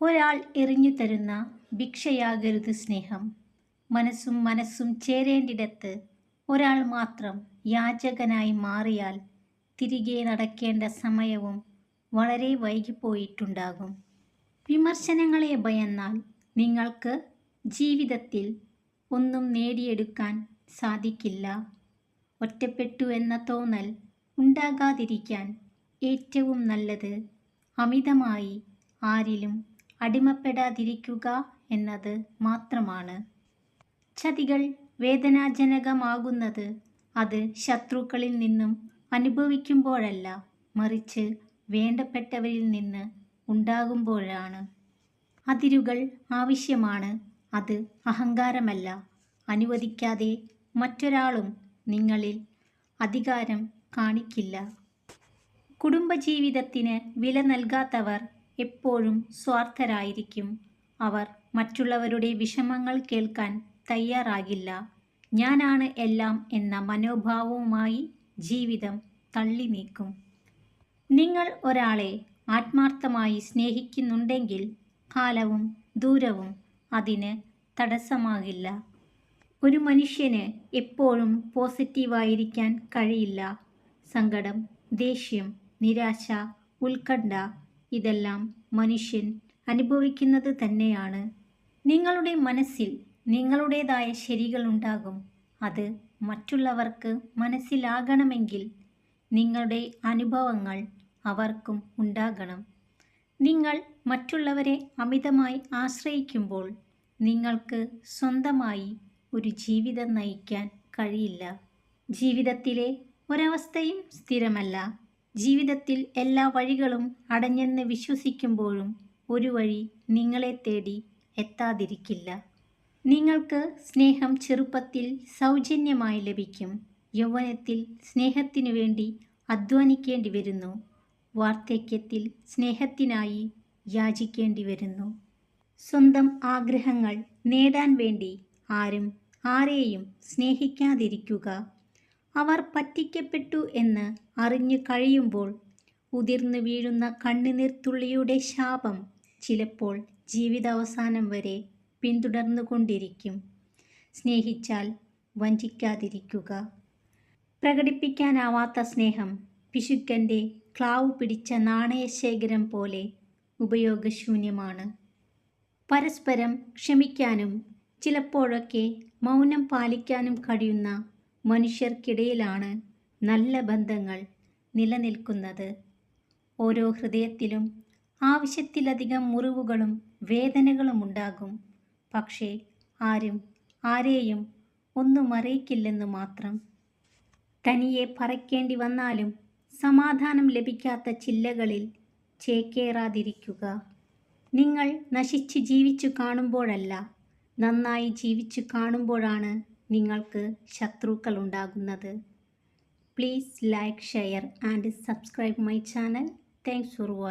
ഒരാൾ എറിഞ്ഞു തരുന്ന ഭിക്ഷയാകരുത് സ്നേഹം. മനസ്സും മനസ്സും ചേരേണ്ടിടത്ത് ഒരാൾ മാത്രം യാചകനായി മാറിയാൽ തിരികെ നടക്കേണ്ട സമയവും വളരെ വൈകിപ്പോയിട്ടുണ്ടാകും. വിമർശനങ്ങളെ ഭയന്നാൽ നിങ്ങൾക്ക് ജീവിതത്തിൽ ഒന്നും നേടിയെടുക്കാൻ സാധിക്കില്ല. ഒറ്റപ്പെട്ടു എന്ന തോന്നൽ ഉണ്ടാകാതിരിക്കാൻ ഏറ്റവും നല്ലത് അമിതമായി ആരിലും അടിമപ്പെടാതിരിക്കുക എന്നത് മാത്രമാണ്. ചതികൾ വേദനാജനകമാകുന്നത് അത് ശത്രുക്കളിൽ നിന്നും അനുഭവിക്കുമ്പോഴല്ല മറിച്ച് വേണ്ടപ്പെട്ടവരിൽ നിന്ന് ഉണ്ടാകുമ്പോഴാണ്. അതിരുകൾ ആവശ്യമാണ് അത് അഹങ്കാരമല്ല. അനുവദിക്കാതെ മറ്റൊരാളും നിങ്ങളിൽ അധികാരം കാണിക്കില്ല. കുടുംബജീവിതത്തിന് വില നൽകാത്തവർ എപ്പോഴും സ്വാർത്ഥരായിരിക്കും. അവർ മറ്റുള്ളവരുടെ വിഷമങ്ങൾ കേൾക്കാൻ തയ്യാറാകില്ല. ഞാനാണ് എല്ലാം എന്ന മനോഭാവവുമായി ജീവിതം തള്ളി നീക്കും നിങ്ങൾ ഒരാളെ ആത്മാർത്ഥമായി സ്നേഹിക്കുന്നുണ്ടെങ്കിൽ കാലവും ദൂരവും അതിന് തടസ്സമാകില്ല. ഒരു മനുഷ്യന് എപ്പോഴും പോസിറ്റീവായിരിക്കാൻ കഴിയില്ല. സങ്കടം ദേഷ്യം നിരാശ ഉത്കണ്ഠ ഇതെല്ലാം മനുഷ്യൻ അനുഭവിക്കുന്നത് തന്നെയാണ്. നിങ്ങളുടെ മനസ്സിൽ നിങ്ങളുടേതായ ശരികളുണ്ടാകും അത് മറ്റുള്ളവർക്ക് മനസ്സിലാകണമെങ്കിൽ നിങ്ങളുടെ അനുഭവങ്ങൾ അവർക്കും ഉണ്ടാകണം. നിങ്ങൾ മറ്റുള്ളവരെ അമിതമായി ആശ്രയിക്കുമ്പോൾ നിങ്ങൾക്ക് സ്വന്തമായി ഒരു ജീവിതം നയിക്കാൻ കഴിയില്ല. ജീവിതത്തിലെ ഒരവസ്ഥയും സ്ഥിരമല്ല. ജീവിതത്തിൽ എല്ലാ വഴികളും അടഞ്ഞെന്ന് വിശ്വസിക്കുമ്പോഴും ഒരു വഴി നിങ്ങളെ തേടി എത്താതിരിക്കില്ല. നിങ്ങൾക്ക് സ്നേഹം ചെറുപ്പത്തിൽ സൗജന്യമായി ലഭിക്കും. യൗവനത്തിൽ സ്നേഹത്തിനു വേണ്ടി അധ്വാനിക്കേണ്ടി വരുന്നു. വാർദ്ധക്യത്തിൽ സ്നേഹത്തിനായി യാചിക്കേണ്ടി വരുന്നു. സ്വന്തം ആഗ്രഹങ്ങൾ നേടാൻ വേണ്ടി ആരും ആരെയും സ്നേഹിക്കാതിരിക്കുക അവർ പറ്റിക്കപ്പെട്ടു എന്ന് അറിഞ്ഞു കഴിയുമ്പോൾ ഉതിർന്നു വീഴുന്ന കണ്ണുനീർത്തുള്ളിയുടെ ശാപം ചിലപ്പോൾ ജീവിതാവസാനം വരെ പിന്തുടർന്നുകൊണ്ടിരിക്കും സ്നേഹിച്ചാൽ വഞ്ചിക്കാതിരിക്കുക. പ്രകടിപ്പിക്കാനാവാത്ത സ്നേഹം പിശുക്കന്റെ ക്ലാവ് പിടിച്ച നാണയശേഖരം പോലെ ഉപയോഗശൂന്യമാണ്. പരസ്പരം ക്ഷമിക്കാനും ചിലപ്പോഴൊക്കെ മൗനം പാലിക്കാനും കഴിയുന്ന മനുഷ്യർക്കിടയിലാണ് നല്ല ബന്ധങ്ങൾ നിലനിൽക്കുന്നത്. ഓരോ ഹൃദയത്തിലും ആവശ്യത്തിലധികം മുറിവുകളും വേദനകളും ഉണ്ടാകും. പക്ഷേ ആരും ആരെയും ഒന്നും അറിയിക്കില്ലെന്ന് മാത്രം. തനിയെ പറയ്ക്കേണ്ടി വന്നാലും സമാധാനം ലഭിക്കാത്ത ചില്ലകളിൽ ചേക്കേറാതിരിക്കുക. നിങ്ങൾ നശിച്ച് ജീവിച്ചു കാണുമ്പോഴല്ല നന്നായി ജീവിച്ചു കാണുമ്പോഴാണ് നിങ്ങൾക്ക് ശത്രുക്കൾ ഉണ്ടാകുന്നത് please like share and subscribe my channel thanks for watching